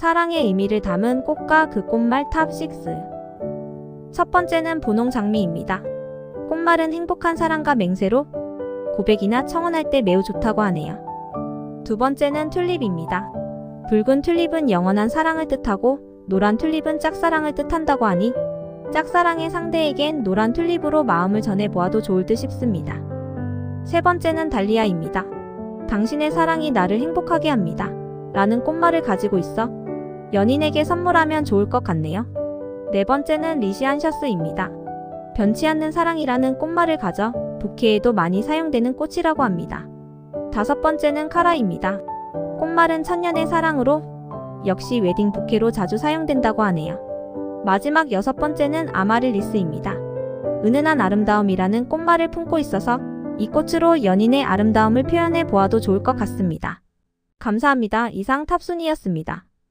사랑의 의미를 담은 꽃과 그 꽃말 탑 6. 첫 번째는 분홍 장미입니다. 꽃말은 행복한 사랑과 맹세로 고백이나 청혼할 때 매우 좋다고 하네요. 두 번째는 튤립입니다. 붉은 튤립은 영원한 사랑을 뜻하고 노란 튤립은 짝사랑을 뜻한다고 하니 짝사랑의 상대에겐 노란 튤립으로 마음을 전해보아도 좋을 듯 싶습니다. 세 번째는 달리아입니다. 당신의 사랑이 나를 행복하게 합니다. 라는 꽃말을 가지고 있어 연인에게 선물하면 좋을 것 같네요. 네 번째는 리시안셔스입니다. 변치 않는 사랑이라는 꽃말을 가져 부케에도 많이 사용되는 꽃이라고 합니다. 다섯 번째는 카라입니다. 꽃말은 천년의 사랑으로 역시 웨딩 부케로 자주 사용된다고 하네요. 마지막 여섯 번째는 아마릴리스입니다. 은은한 아름다움이라는 꽃말을 품고 있어서 이 꽃으로 연인의 아름다움을 표현해 보아도 좋을 것 같습니다. 감사합니다. 이상 탑순이었습니다.